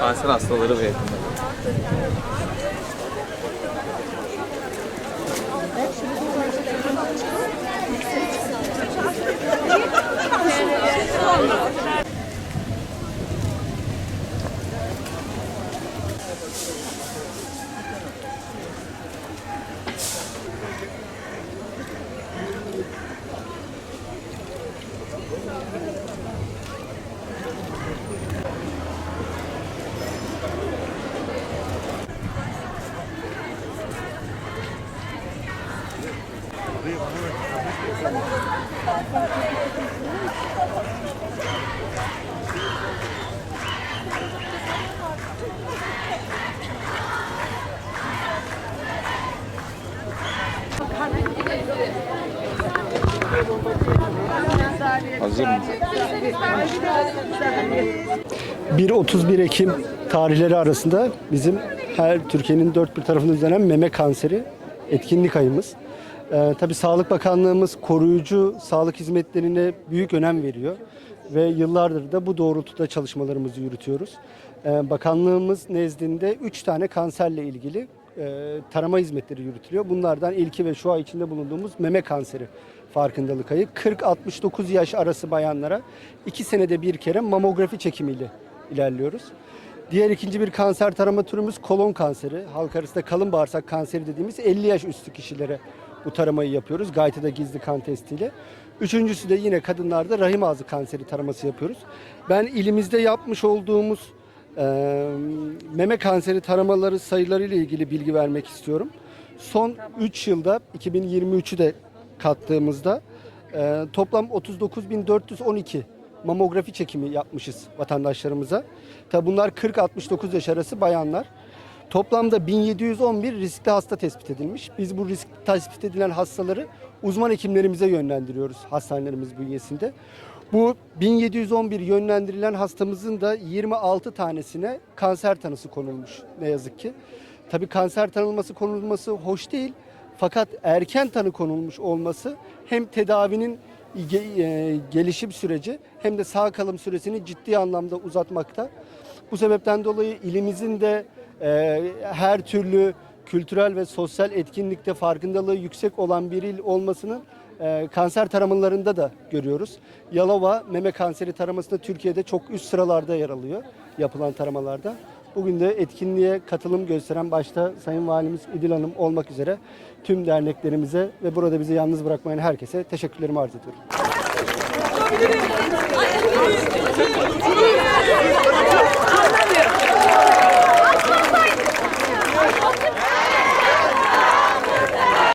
kanser hastaları ve yakınları. Hazır mı? 1-31 Ekim tarihleri arasında bizim her Türkiye'nin dört bir tarafında düzenlenen meme kanseri etkinlik ayımız. Ee, tabii Sağlık Bakanlığımız koruyucu sağlık hizmetlerine büyük önem veriyor ve yıllardır da bu doğrultuda çalışmalarımızı yürütüyoruz. Ee, bakanlığımız nezdinde 3 tane kanserle ilgili e, tarama hizmetleri yürütülüyor. Bunlardan ilki ve şu ay içinde bulunduğumuz meme kanseri farkındalık ayı. 40-69 yaş arası bayanlara 2 senede bir kere mamografi çekimiyle ilerliyoruz. Diğer ikinci bir kanser tarama türümüz kolon kanseri. Halk arasında kalın bağırsak kanseri dediğimiz 50 yaş üstü kişilere bu taramayı yapıyoruz. Gaytada gizli kan testiyle. Üçüncüsü de yine kadınlarda rahim ağzı kanseri taraması yapıyoruz. Ben ilimizde yapmış olduğumuz e, meme kanseri taramaları sayıları ile ilgili bilgi vermek istiyorum. Son 3 yılda 2023'ü de kattığımızda e, toplam 39.412 mamografi çekimi yapmışız vatandaşlarımıza. Tabi bunlar 40-69 yaş arası bayanlar. Toplamda 1711 riskli hasta tespit edilmiş. Biz bu risk tespit edilen hastaları uzman hekimlerimize yönlendiriyoruz hastanelerimiz bünyesinde. Bu 1711 yönlendirilen hastamızın da 26 tanesine kanser tanısı konulmuş ne yazık ki. Tabii kanser tanılması konulması hoş değil. Fakat erken tanı konulmuş olması hem tedavinin e, gelişim süreci hem de sağ kalım süresini ciddi anlamda uzatmakta. Bu sebepten dolayı ilimizin de e, her türlü kültürel ve sosyal etkinlikte farkındalığı yüksek olan bir il olmasını e, kanser taramalarında da görüyoruz. Yalova meme kanseri taramasında Türkiye'de çok üst sıralarda yer alıyor yapılan taramalarda. Bugün de etkinliğe katılım gösteren başta Sayın Valimiz İdil Hanım olmak üzere tüm derneklerimize ve burada bizi yalnız bırakmayan herkese teşekkürlerimi arz ediyorum.